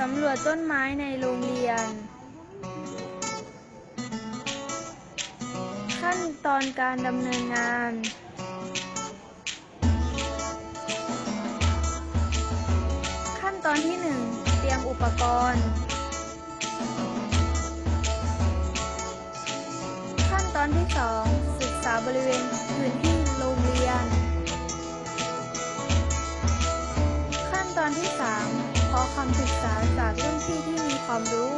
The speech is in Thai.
สำรวจต้นไม้ในโรงเรียน ขั้นตอนการดำเนินงาน ขั้นตอนที่ 1 เตรียมอุปกรณ์ ขั้นตอนที่ 2 ศึกษาบริเวณพื้นที่โรงเรียน ขั้นตอนที่ 3 ขอคำปรึกษาจากรุ่นพี่ที่มีความรู้